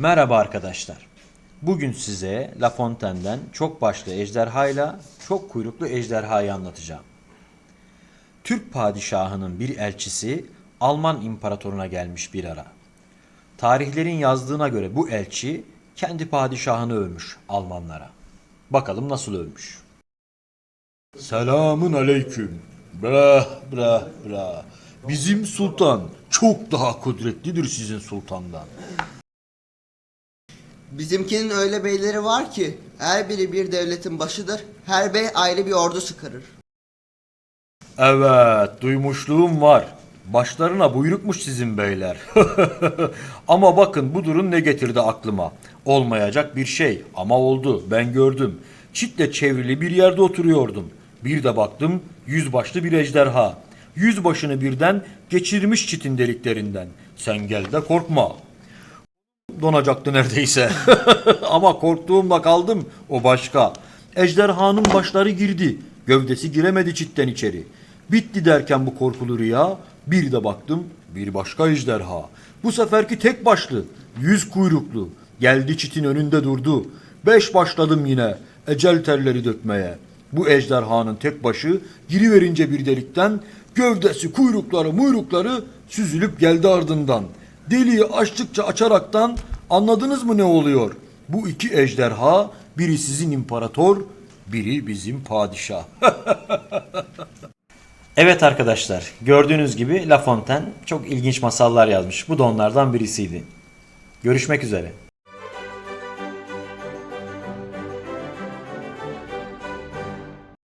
Merhaba arkadaşlar. Bugün size La Fontaine'den çok başlı ejderhayla çok kuyruklu ejderhayı anlatacağım. Türk padişahının bir elçisi Alman imparatoruna gelmiş bir ara. Tarihlerin yazdığına göre bu elçi kendi padişahını övmüş Almanlara. Bakalım nasıl övmüş. Selamun aleyküm. Bra bra bra. Bizim sultan çok daha kudretlidir sizin sultandan. Bizimkinin öyle beyleri var ki her biri bir devletin başıdır. Her bey ayrı bir ordu sıkarır. Evet, duymuşluğum var. Başlarına buyrukmuş sizin beyler. ama bakın bu durum ne getirdi aklıma. Olmayacak bir şey ama oldu. Ben gördüm. Çitle çevrili bir yerde oturuyordum. Bir de baktım yüzbaşlı bir ejderha. Yüzbaşını birden geçirmiş çitin deliklerinden. Sen gel de korkma. Donacaktı neredeyse. Ama korktuğumda kaldım. O başka. Ejderhanın başları girdi. Gövdesi giremedi çitten içeri. Bitti derken bu korkulu rüya bir de baktım bir başka ejderha. Bu seferki tek başlı, yüz kuyruklu. Geldi çitin önünde durdu. Beş başladım yine ecel terleri dökmeye. Bu ejderhanın tek başı giriverince bir delikten gövdesi kuyrukları muyrukları süzülüp geldi ardından. Deliği açtıkça açaraktan anladınız mı ne oluyor? Bu iki ejderha biri sizin imparator, biri bizim padişah. evet arkadaşlar gördüğünüz gibi La Fontaine çok ilginç masallar yazmış. Bu da onlardan birisiydi. Görüşmek üzere.